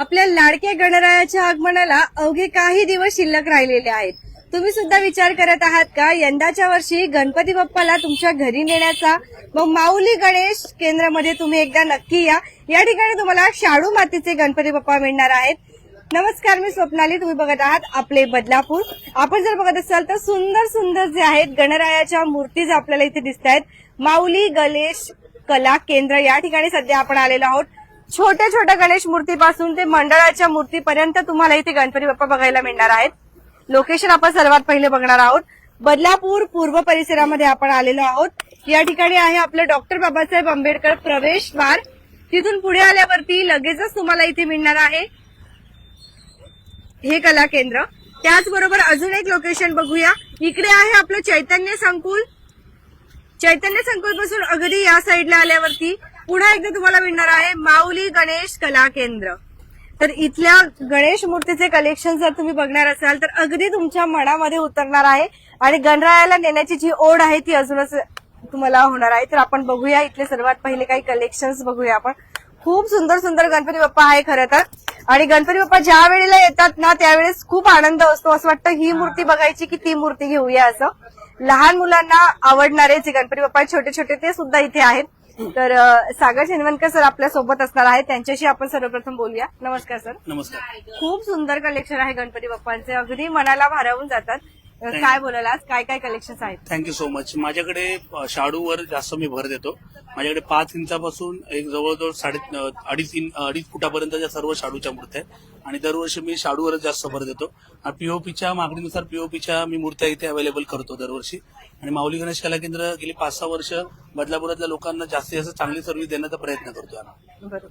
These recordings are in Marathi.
आपल्या लाडक्या गणरायाच्या आगमनाला अवघे काही दिवस शिल्लक राहिलेले आहेत. तुम्ही सुद्धा विचार करत आहात का? यंदाच्या वर्षी गणपती बाप्पाला तुमच्या घरी नेण्याचा मग माऊली गणेश केंद्रामध्ये तुम्ही एकदा नक्की या. या ठिकाणी तुम्हाला शाडू मातीचे गणपती बाप्पा मिळणार आहेत. नमस्कार मी स्वप्नाली. तुम्ही बघत आहात आपले बदलापूर. आपण जर बघत असाल तर सुंदर सुंदर जे आहेत गणरायाच्या मूर्तीज आपल्याला इथे दिसत आहेत माऊली गणेश कला केंद्र या ठिकाणी सध्या आपण आलेलो आहोत. छोट्या छोट्या गणेश मूर्तीपासून ते मंडळाच्या मूर्तीपर्यंत तुम्हाला इथे गणपती बाप्पा बघायला मिळणार आहेत. लोकेशन आपण सर्वात पहिले बघणार आहोत. बदलापूर पूर्व परिसरामध्ये आपण आलेलो आहोत. या ठिकाणी आहे आपलं डॉक्टर बाबासाहेब आंबेडकर प्रवेशद्वार तिथून पुढे आल्यावरती लगेचच तुम्हाला इथे मिळणार आहे. हे कला केंद्र. त्याचबरोबर अजून एक लोकेशन बघूया. इकडे आहे आपलं चैतन्य संकुल. चैतन्य संकुलपासून अगदी या साईडला आल्यावरती पुन्हा एकदा तुम्हाला मिळणार आहे माऊली गणेश कला केंद्र. तर इथल्या गणेश मूर्तीचे कलेक्शन जर तुम्ही बघणार असाल तर अगदी तुमच्या मनामध्ये उतरणार आहे आणि गणरायाला नेण्याची जी ओढ आहे ती अजूनच तुम्हाला होणार आहे. तर आपण बघूया इथले सर्वात पहिले काही कलेक्शन्स बघूया आपण. खूप सुंदर सुंदर गणपती बाप्पा आहे खरं तर. आणि गणपती बाप्पा ज्या वेळेला येतात ना त्यावेळेस खूप आनंद असतो. असं वाटतं ही मूर्ती बघायची की ती मूर्ती घेऊया असं. लहान मुलांना आवडणारे जे गणपती बाप्पा छोटे छोटे ते सुद्धा इथे आहेत. तर सागर शेनवणकर सर आपल्यासोबत असणार आहेत. त्यांच्याशी आपण सर्वप्रथम बोलूया. नमस्कार सर. नमस्कार. खूप सुंदर कलेक्शन आहे गणपती बाप्पांचे. अगदी मनाला भारावून जातात. काय बोलायला आज? काय काय कलेक्शन आहेत थँक्यू सो मच माझ्याकडे शाडूवर जास्त मी भर देतो. माझ्याकडे पाच इंचापासून एक जवळजवळ साडे अडीच अडीच फुटापर्यंतच्या सर्व शाडूच्या मूर्त्या आहेत. आणि दरवर्षी मी शाडूवरच जास्त भर देतो. आणि पीओपीच्या मागणीनुसार पीओपीच्या मी मूर्त्या इथे अवेलेबल करतो दरवर्षी. आणि माऊली गणेश कला केंद्र गेली पाच सहा वर्ष बदलापुरातल्या लोकांना जास्तीत जास्त चांगली सर्व्हिस देण्याचा प्रयत्न करतो. बरोबर.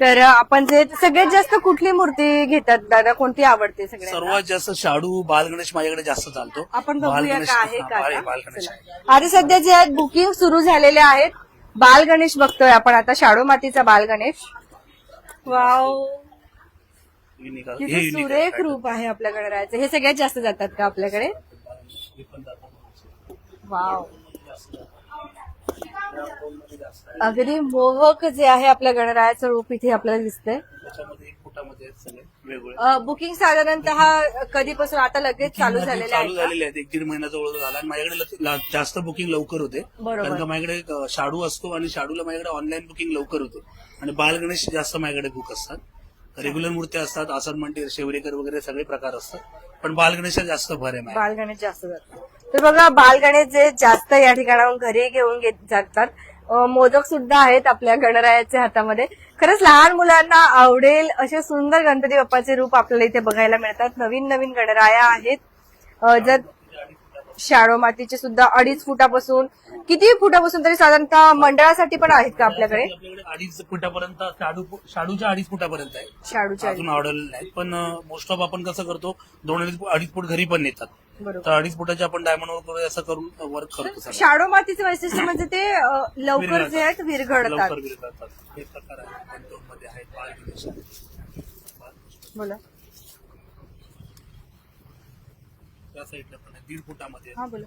तर आपण जे सगळ्यात जास्त कुठली मूर्ती घेतात दादा? कोणती आवडते सगळ्यात सर्वात जास्त शाडू बालगणेश माझ्याकडे जास्त चालतो. आपण बघूया बालगणेश- का आहे हा, का आहे, आता? बालगणेश आहे. आता सध्या जे आहेत बुकिंग सुरू झालेले आहेत. बाल गणेश बघतोय आपण आता शाडू मातीचा बाल गणेश वाव. युनिक आहे. किती हे आहे सुरेख. रूप आहे आपल्या गणरायाचं हे सगळ्यात जास्त जातात का आपल्याकडे. वाव. अगदी मोहक जे आहे आपल्या गणरायाचं रूप इथे आपल्याला दिसतंय. त्याच्यामध्ये एक फुटामध्ये आहेत सगळे वेगवेगळे. बुकिंग साधारणतः कधीपासून आता लगेच चालू झालेले चालू आहे? झालेले आहेत. एक दीड महिना जवळ झाला आणि माझ्याकडे ला- जास्त बुकिंग लवकर होते. बरोबर. कारण का माझ्याकडे अ, शाडू असतो आणि शाडूला माझ्याकडे ऑनलाईन बुकिंग लवकर होते. आणि बाल गणेश जास्त माझ्याकडे बुक असतात. रेग्युलर मूर्त्या असतात आसन मंदिर शेवरेकर वगैरे सगळे प्रकार असतात. पण बाल गणेश जास्त भर आहे माझ्याकडे. बाल गणेश जास्त तर बघा बालगणेश जे जास्त या ठिकाणाहून घरी घेऊन घेत जातात. मोदक सुद्धा आहेत आपल्या गणरायाच्या हातामध्ये. खरंच लहान मुलांना आवडेल असे सुंदर गणपती बाप्पाचे रूप आपल्याला इथे बघायला मिळतात. नवीन नवीन गणराया आहेत. जर शाडो मातीचे सुद्धा अडीच फुटापासून किती फुटापासून तरी साधारणतः मंडळासाठी पण आहेत का आपल्याकडे? अडीच फुटापर्यंत शाडू शाडूच्या अडीच फुटापर्यंत आहे. शाडूच्या अजून ऑर्डर नाही. पण मोस्ट ऑफ आपण कसं करतो दोन अडीच अडीच फूट घरी पण नेतात. तर अडीच फुटाचे आपण डायमंड वगैरे असं करून वर्क करतो. शाडो मातीचं वैशिष्ट्य म्हणजे ते लवकर. जे आहेत विरघडतात लवकर विरघळतात. हे प्रकार आहे आहेत. बाल गणेश आहेत. बोला त्या साईडला पण आहे दीड फुटामध्ये हा, बोला.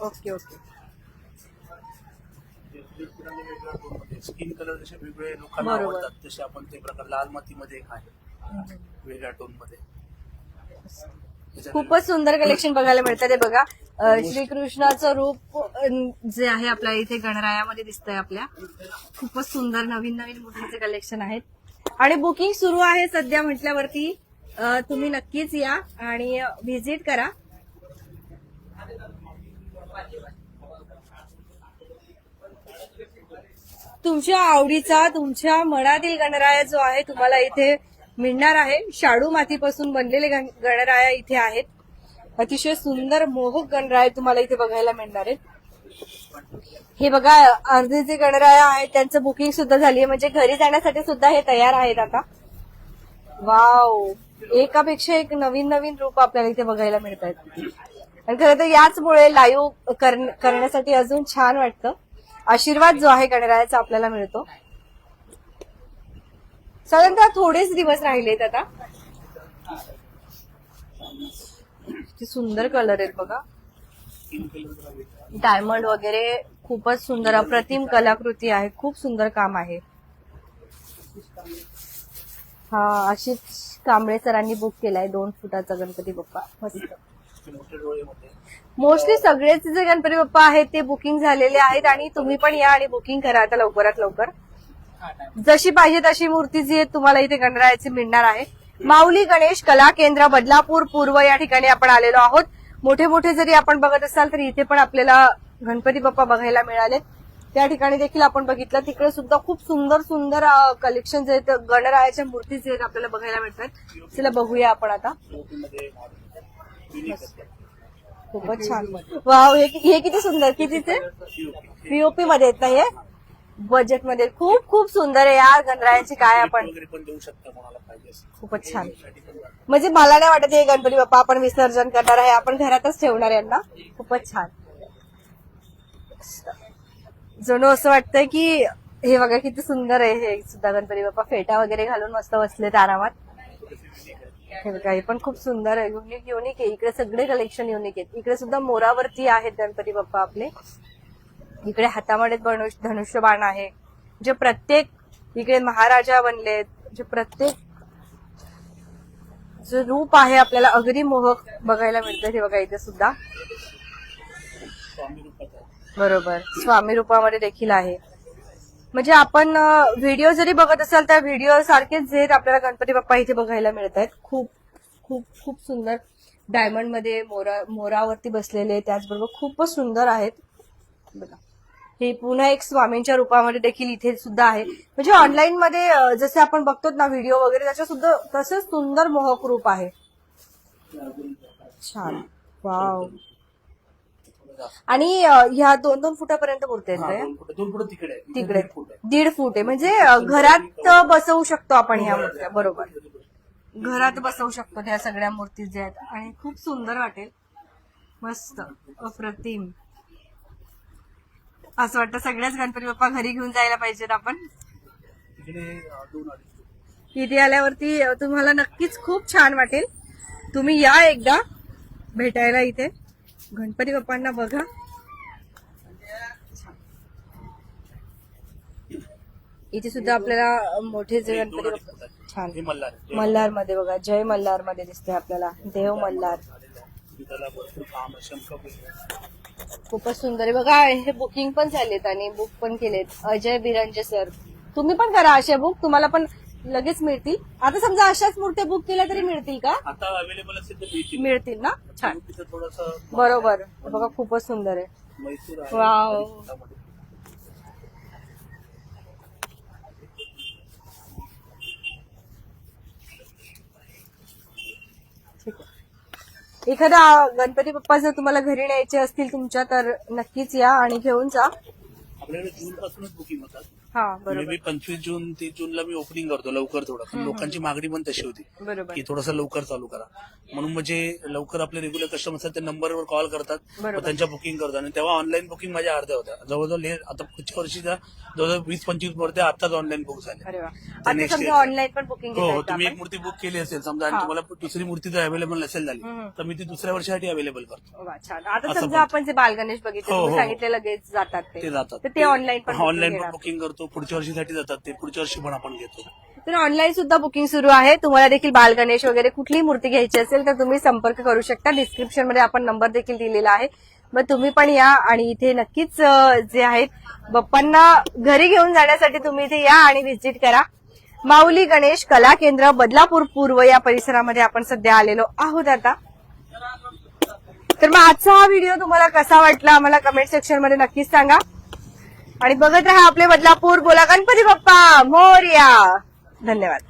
Okay okay. स्किन कलर जसे वेगवेगळे लोकांना बरोबर. आवडतात तसे आपण ते प्रकार लाल मातीमध्ये एक आहे. वेगळ्या टोनमध्ये त्याच्यात खूपच सुंदर कलेक्शन बघायला मिळतं ते बघा. अं, श्रीकृष्णाचं रूप अं, जे आहे आपल्या इथे गणरायामध्ये दिसतंय आपल्या. खूपच सुंदर नवीन नवीन मूर्तीचे कलेक्शन आहेत. आणि बुकिंग सुरू आहे सध्या म्हटल्यावरती. तुम्ही नक्कीच या आणि व्हिजिट करा. तुमच्या आवडीचा तुमच्या मनातील गणराया जो आहे तुम्हाला इथे मिळणार आहे. शाडू मातीपासून बनलेले गणराया इथे आहेत. अतिशय सुंदर मोहक गणराय तुम्हाला इथे बघायला मिळणार आहेत. हे बघा अर्धे जे गणराया आहेत त्यांचं बुकिंग सुद्धा झाली आहे. म्हणजे घरी जाण्यासाठी सुद्धा हे तयार आहेत आता. वाव! एकापेक्षा एक नवीन नवीन रूप आपल्याला इथे बघायला मिळत आहेत आणि खरं तर याचमुळे लाईव्ह करण्यासाठी अजून छान वाटतं. आशीर्वाद जो आहे गणरायाचा आपल्याला मिळतो. साधारणतः थोडेच दिवस राहिलेत आता. सुंदर कलर आहेत बघा. डायमंड वगैरे खूपच सुंदर अप्रतिम कलाकृती आहे. खूप सुंदर काम आहे. हा अशीच कांबळे सरांनी बुक केलाय दोन फुटाचा गणपती बाप्पा. मस्त. मोस्टली सगळेच जे गणपती बाप्पा आहेत ते बुकिंग झालेले आहेत आणि तुम्ही पण या आणि बुकिंग करा आता लवकरात लवकर. जशी पाहिजे तशी मूर्ती जी आहे तुम्हाला इथे गणरायाची मिळणार आहे. माऊली गणेश कला केंद्र बदलापूर पूर्व या ठिकाणी आपण आलेलो आहोत. मोठे मोठे जरी आपण बघत असाल तरी इथे पण आपल्याला गणपती बाप्पा बघायला मिळाले. त्या ठिकाणी देखील आपण बघितलं. तिकडे सुद्धा खूप सुंदर सुंदर कलेक्शन जे आहेत. गणरायाच्या मूर्ती जे आहेत आपल्याला बघायला मिळतात. तिला बघूया आपण आता. खूपच छान. वाव हे किती सुंदर. कितीचे पीओपी मध्ये येत नाही बजेटमध्ये खूप खूप सुंदर आहे यार गणरायांची काय आपण. खूपच छान. म्हणजे मला नाही वाटत हे गणपती बाप्पा आपण विसर्जन करणार आहे. आपण घरातच ठेवणार यांना. खूपच छान. जणू असं वाटतंय की हे बघा किती सुंदर आहे हे सुद्धा गणपती बाप्पा. फेटा वगैरे घालून मस्त बसलेत आरामात. हे बघा हे पण खूप सुंदर आहे. युनिक युनिक आहे. इकडे सगळे कलेक्शन युनिक आहेत. इकडे सुद्धा मोरावरती आहेत गणपती बाप्पा आपले. इकडे हातामध्ये धनुष्यबाण आहे. जे प्रत्येक इकडे महाराजा बनलेत. जे प्रत्येक जे रूप आहे आपल्याला अगदी मोहक बघायला मिळतं. हे बघा इथे सुद्धा. बरोबर. स्वामी रूपामध्ये देखील आहे. म्हणजे आपण व्हिडिओ जरी बघत असाल तर व्हिडिओ सारखेच जे आपल्याला गणपती बाप्पा इथे बघायला मिळत आहेत. खूप खूप खूप सुंदर डायमंडमध्ये मोरा मोरावरती बसलेले त्याचबरोबर खूपच सुंदर आहेत. बघा. हे पुन्हा एक स्वामींच्या रूपामध्ये देखील इथे सुद्धा आहे. म्हणजे ऑनलाईन मध्ये जसे आपण बघतो ना व्हिडिओ वगैरे त्याच्या सुद्धा तसंच सुंदर मोहक रूप आहे. छान. वाव आणि ह्या दोन दोन फुटापर्यंत मूर्ती आहेत का या? दोन फुट. दोन फुट तिकडे. आहे. इथे तिकडे. दीड फूट. आहे. दीड फूट आहे. म्हणजे अं, घरात बसवू शकतो आपण ह्या मूर्त्या. बरोबर. घरात बसवू शकतो ह्या सगळ्या मूर्ती ज्या आहेत. आणि खूप सुंदर वाटेल. मस्त. अप्रतिम. असं वाटतं सगळ्याच गणपती बाप्पा घरी घेऊन जायला पाहिजेत आपण. तिकडे अं, दोन अडीच फूट. इथे आल्यावरती तुम्हाला नक्कीच खूप छान वाटेल. तुम्ही या एकदा. भेटायला इथे. गणपती बाप्पांना बघा. इथे सुद्धा आपल्याला मोठे जे गणपती बाप्पा. छान. मल्हारमध्ये बघा जय मल्हारमध्ये दिसते आपल्याला. देव मल्हार. खूपच सुंदर आहे. बघा हे बुकिंग पण झालेत आणि बुक पण केलेत. अजय बिरांजे सर तुम्ही पण करा असे बुक तुम्हाला पण लगेच मिळतील. आता समजा अशाच मूर्त्या बुक केल्या तरी मिळतील का? आता अवेलेबल असेल तर मिळतील. मिळतील ना? छान. थोडस बरोबर. बघा खूपच सुंदर आहे. मैसूर आहे वाव. ठीक आहे. एखादा गणपती बाप्पा जर तुम्हाला घरी न्यायचे असतील तुमच्या तर नक्कीच या आणि घेऊन जा. आपल्याकडे जून पासूनच बुकिंग होतात. हा मे बरोबर. बी पंचवीस जून तीस जूनला मी ओपनिंग करतो लवकर थोडं. लोकांची मागणी पण तशी होती बरोबर. की थोडंसं लवकर चालू करा. म्हणून म्हणजे लवकर आपले रेग्युलर कस्टमर असतात ते नंबरवर कॉल करतात. मग त्यांच्या बुकिंग करतात. आणि तेव्हा ऑनलाईन बुकिंग माझ्या अर्ध्या होत्या. जवळजवळ हे आता पुढच्या वर्षीच्या जवळजवळ वीस पंचवीस मूर्त्या आताच ऑनलाईन बुक year. ऑनलाईन पण बुकिंग हो हो तुम्ही एक मूर्ती बुक केली असेल समजा आणि. तुम्हाला दुसरी मूर्ती जर अवेलेबल नसेल झाली. तर मी ती दुसऱ्या वर्षासाठी अवेलेबल करतो. आता समजा आपण जे बालगणेश बघितले हो, हो. सांगितले लगेच जातात ते. जातात. ते ऑनलाईन पण ऑनलाईन. बुकिंग करतो. पुढच्या वर्षीसाठी जातात ते पुढच्या वर्षी पण आपण घेतो. तर ऑनलाईन सुद्धा बुकिंग सुरू आहे. तुम्हाला देखील बालगणेश वगैरे कुठलीही मूर्ती घ्यायची असेल तर तुम्ही संपर्क करू शकता. डिस्क्रिप्शनमध्ये आपण नंबर देखील दिलेला आहे. मग तुम्ही पण या आणि इथे नक्कीच अं, जे आहेत बाप्पांना घरी घेऊन जाण्यासाठी तुम्ही इथे या आणि व्हिजिट करा. माऊली गणेश कला केंद्र बदलापूर पूर्व या परिसरामध्ये आपण सध्या आलेलो आहोत आता. तर मग आजचा हा व्हिडिओ तुम्हाला कसा वाटला? आम्हाला कमेंट सेक्शनमध्ये नक्कीच सांगा. आणि बघत राहा आपले बदलापूर बोला गणपती बाप्पा. मोर्या. धन्यवाद.